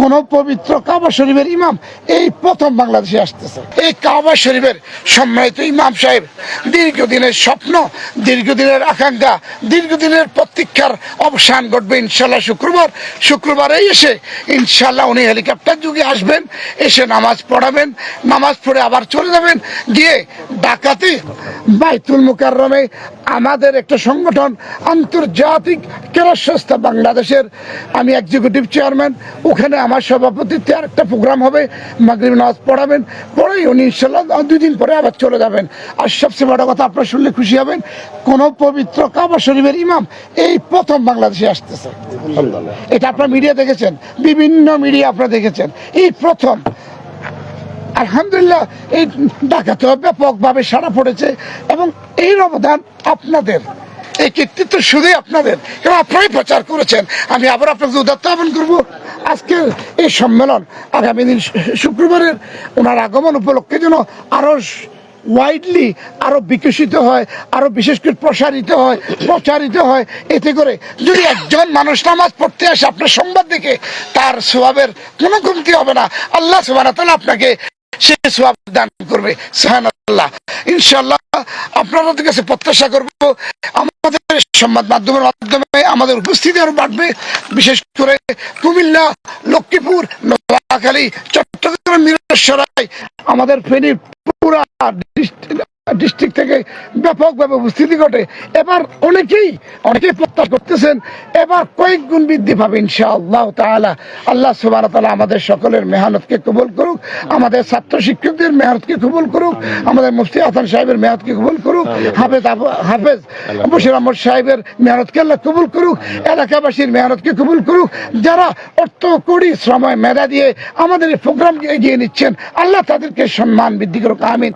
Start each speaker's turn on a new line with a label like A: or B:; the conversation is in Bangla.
A: কোন পবিত্র কাবা শরীফের ইমাম এই প্রথম বাংলাদেশে আসতেছে। এই কাবা শরীফের সম্মানিত ইমাম সাহেব, দীর্ঘদিনের স্বপ্ন, দীর্ঘদিনের আকাঙ্ক্ষা, দীর্ঘদিনের প্রতীক্ষার অবসান ঘটবে ইনশাল্লাহ শুক্রবার। শুক্রবারে এসে ইনশাল্লাহ উনি হেলিকপ্টার যুগে আসবেন, এসে নামাজ পড়াবেন, নামাজ পড়ে আবার চলে যাবেন, গিয়ে ডাকাতি, বাইতুল মুকাররমে আমাদের একটা সংগঠন আন্তর্জাতিক ক্রীড়া সংস্থা বাংলাদেশের, আমি এক্সিকিউটিভ চেয়ারম্যান ওখানে আমার সভাপতিত্বে আরেকটা প্রোগ্রাম হবে মাগরিব নামাজ পড়াবেন পড়েই উনি ইনশাল্লাহ দুই দিন পরে আবার চলে যাবেন। আর সবচেয়ে বড় কথা আপনারা শুনলে খুশি হবেন কোন পবিত্র কাবা শরীফের ইমাম এই প্রথম বাংলাদেশে আসতেছে। এটা আপনারা মিডিয়া দেখেছেন বিভিন্ন মিডিয়া আপনারা দেখেছেন এই প্রথম। আলহামদুলিল্লাহ এই ডাকাতেও ব্যাপকভাবে সাড়া পড়েছে এবং এই অবদান আপনাদের এই কৃতিত্ব শুধুই আপনাদের। এবং আপনারাই প্রচার করেছেন আমি আবার আপনাদের উদাত্ত আহ্বান করব। আজকে এই সম্মেলন আগামী দিন শুক্রবারের ওনার আগমন উপলক্ষে যেন আরও ওয়াইডলি আরও বিকশিত হয়, আরও বিশেষ করে প্রসারিত হয়, প্রচারিত হয়। এতে করে যদি একজন মানুষ নামাজ পড়তে আসে আপনার সংবাদ দেখে, তার স্বভাবের কোনো কমতি হবে না। আল্লাহ সুবাহ আপনাকে সে সব দান করবে। সুবহানাল্লাহ। ইনশাআল্লাহ আপনাদের কাছে প্রত্যাশা করব, আমাদের সংবাদ মাধ্যমের মাধ্যমে আমাদের উপস্থিতি আরও বাড়বে। বিশেষ করে কুমিল্লা, লক্ষ্মীপুর, নোয়াখালী, চট্টগ্রাম, মিরসরাই, আমাদের ফেনী, পুরা ডিস্ট্রিক্ট থেকে ব্যাপকভাবে উপস্থিতি ঘটে। এবার অনেকেই অনেকেই প্রত্যাশা করতেছেন এবার কয়েক গুণ বৃদ্ধি পাবে ইনশাআল্লাহ তাআলা। আল্লাহ সুবহানাহু ওয়া তাআলা আমাদের সকলের মেহনতকে কবুল করুক আমাদের ছাত্র শিক্ষকদের মেহনতকে কবুল করুক আমাদের মুফতি হাসান সাহেবের মেহনতকে কবুল করুক হাফেজ হাফেজ বশির আহমদ সাহেবের মেহনতকে আল্লাহ কবুল করুক এলাকাবাসীর মেহনতকে কবুল করুক যারা অর্থ কড়ি সময় মেধা দিয়ে আমাদের এই প্রোগ্রামকে এগিয়ে নিচ্ছেন আল্লাহ তাদেরকে সম্মান বৃদ্ধি করুক আমিন।